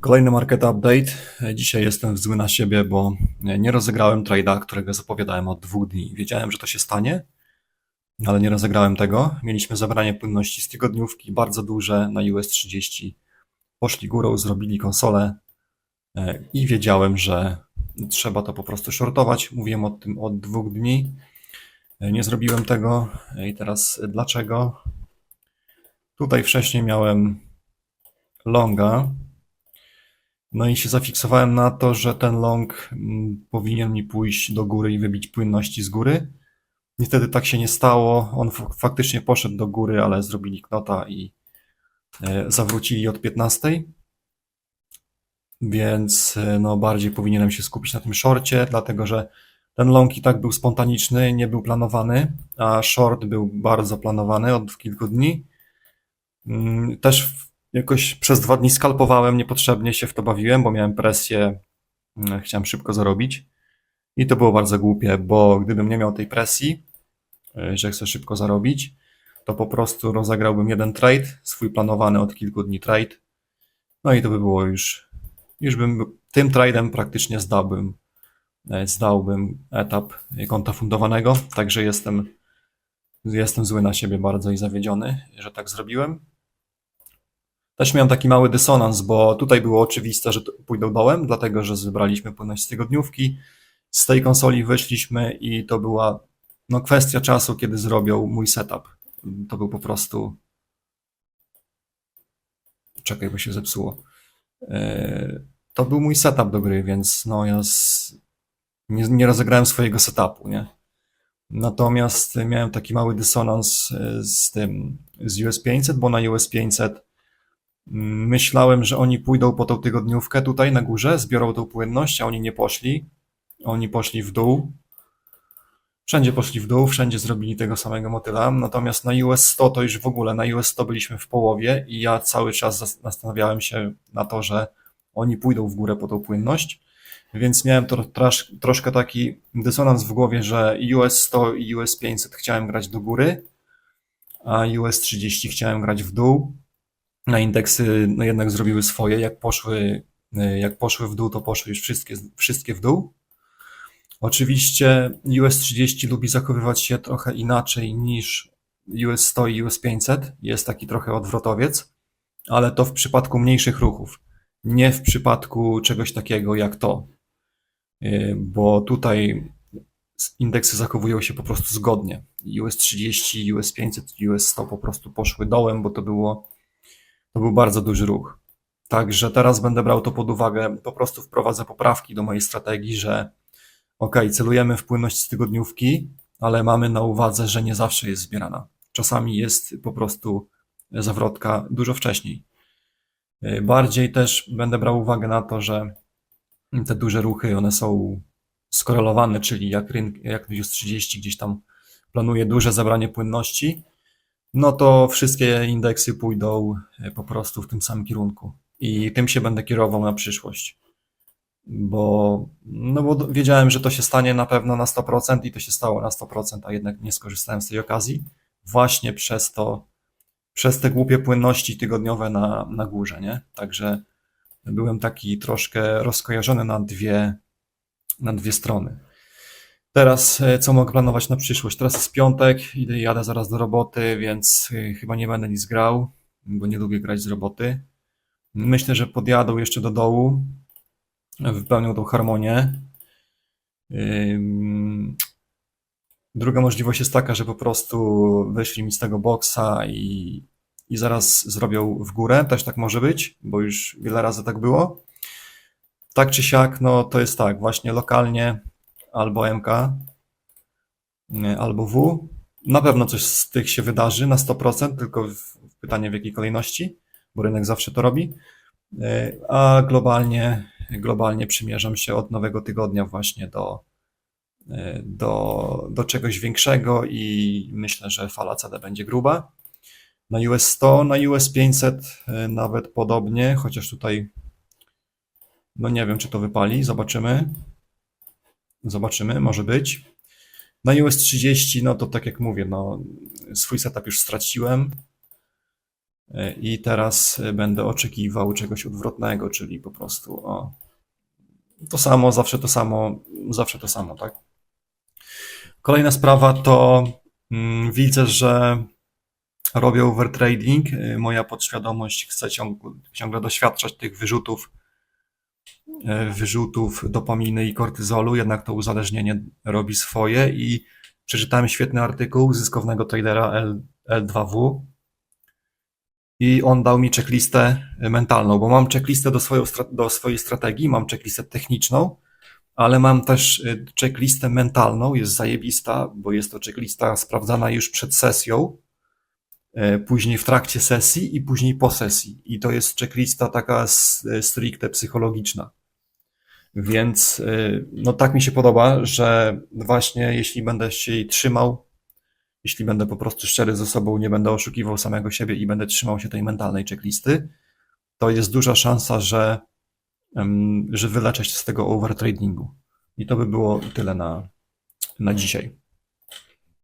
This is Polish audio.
Kolejny market update. Dzisiaj jestem zły na siebie, bo nie rozegrałem trade'a, którego zapowiadałem od dwóch dni. Wiedziałem, że to się stanie, ale nie rozegrałem tego. Mieliśmy zabranie płynności z tygodniówki, bardzo duże na US 30. Poszli górą, zrobili konsolę e, i wiedziałem, że trzeba to po prostu shortować. Mówiłem o tym od dwóch dni. E, Nie zrobiłem tego i teraz dlaczego? Tutaj wcześniej miałem longa, no i się zafiksowałem na to, że ten long mm, powinien mi pójść do góry i wybić płynności z góry. Niestety tak się nie stało. On faktycznie poszedł do góry, ale zrobili knota i e, zawrócili od 15. Więc e, no, bardziej powinienem się skupić na tym shorcie, dlatego że ten long i tak był spontaniczny, nie był planowany, a short był bardzo planowany od kilku dni. Mm, Też jakoś przez dwa dni skalpowałem, niepotrzebnie się w to bawiłem, bo miałem presję, mm, chciałem szybko zarobić. I to było bardzo głupie, bo gdybym nie miał tej presji, e, że chcę szybko zarobić, to po prostu rozegrałbym jeden trade, swój planowany od kilku dni trade. No i to by było już, już bym tym tradeem praktycznie zdałbym, e, zdałbym etap konta fundowanego, także jestem, jestem zły na siebie bardzo i zawiedziony, że tak zrobiłem. Też miałem taki mały dysonans, bo tutaj było oczywiste, że pójdą dołem, dlatego że zebraliśmy płynność z tygodniówki. Z tej konsoli wyszliśmy i to była no, kwestia czasu, kiedy zrobią mój setup. To był po prostu. Czekaj, bo się zepsuło. Eee, To był mój setup do gry, więc no ja z... nie, nie rozegrałem swojego setupu, nie? Natomiast miałem taki mały dysonans e, z tym, z US 500, bo na US 500 mm, myślałem, że oni pójdą po tą tygodniówkę tutaj na górze, zbiorą tą płynność, a oni nie poszli. Oni poszli w dół. Wszędzie poszli w dół, wszędzie zrobili tego samego motyla. Natomiast na US 100 to już w ogóle, na US 100 byliśmy w połowie i ja cały czas zas- zastanawiałem się na to, że oni pójdą w górę po tą płynność. Więc miałem to, troszkę taki dysonans w głowie, że US 100 i US 500 chciałem grać do góry, a US 30 chciałem grać w dół. Na indeksy no jednak zrobiły swoje. Jak poszły, y, jak poszły w dół, to poszły już wszystkie, wszystkie w dół. Oczywiście US 30 lubi zachowywać się trochę inaczej niż US 100 i US 500. Jest taki trochę odwrotowiec, ale to w przypadku mniejszych ruchów, nie w przypadku czegoś takiego jak to. Yy, Bo tutaj indeksy zachowują się po prostu zgodnie. US 30, US 500, US 100 po prostu poszły dołem, bo to było, to był bardzo duży ruch. Także teraz będę brał to pod uwagę, po prostu wprowadzę poprawki do mojej strategii, że Ok, celujemy w płynność z tygodniówki, ale mamy na uwadze, że nie zawsze jest zbierana. Czasami jest po prostu zawrotka dużo wcześniej. Yy, Bardziej też będę brał uwagę na to, że te duże ruchy, one są skorelowane, czyli jak, rynk, jak News 30 gdzieś tam planuje duże zabranie płynności, no to wszystkie indeksy pójdą yy, po prostu w tym samym kierunku. I tym się będę kierował na przyszłość bo, no bo wiedziałem, że to się stanie na pewno na 100% i to się stało na 100%, a jednak nie skorzystałem z tej okazji właśnie przez to, przez te głupie płynności tygodniowe na, na górze, nie? Także byłem taki troszkę rozkojarzony na dwie, na dwie strony. Teraz e, co mogę planować na przyszłość? Teraz jest piątek, idę, jadę zaraz do roboty, więc e, chyba nie będę nic grał, bo nie lubię grać z roboty. Myślę, że podjadą jeszcze do dołu, wypełnią tą harmonię. Druga możliwość jest taka, że po prostu wyszli mi z tego boksa i, i zaraz zrobią w górę. Też tak może być, bo już wiele razy tak było. Tak czy siak, no to jest tak, właśnie lokalnie albo MK, albo W. Na pewno coś z tych się wydarzy na 100%, tylko pytanie w jakiej kolejności, bo rynek zawsze to robi. Y, A globalnie, globalnie przymierzam się od nowego tygodnia właśnie do, y, do, do czegoś większego i myślę, że fala CD będzie gruba. Na US 100, na US 500 y, nawet podobnie, chociaż tutaj no nie wiem, czy to wypali, zobaczymy. Zobaczymy, może być. Na US 30, no to tak jak mówię, no swój setup już straciłem. E, I teraz e, będę oczekiwał czegoś odwrotnego, czyli po prostu o, to samo, zawsze to samo, zawsze to samo, tak? Kolejna sprawa to mm, widzę, że robię overtrading. Y, Moja podświadomość chce ciągle, doświadczać tych wyrzutów, wyrzutów dopaminy i kortyzolu, jednak to uzależnienie robi swoje i przeczytałem świetny artykuł zyskownego tradera L, L2W i on dał mi checklistę mentalną, bo mam checklistę do, swoją, do swojej strategii, mam checklistę techniczną, ale mam też y, checklistę mentalną, jest zajebista, bo jest to checklista sprawdzana już przed sesją, e, później w trakcie sesji i później po sesji. I to jest checklista taka stricte psychologiczna. Więc y, no tak mi się podoba, że właśnie jeśli będę się jej trzymał, jeśli będę po prostu szczery ze sobą, nie będę oszukiwał samego siebie i będę trzymał się tej mentalnej checklisty, to jest duża szansa, że, że wyleczę się z tego overtradingu. I to by było tyle na, na dzisiaj.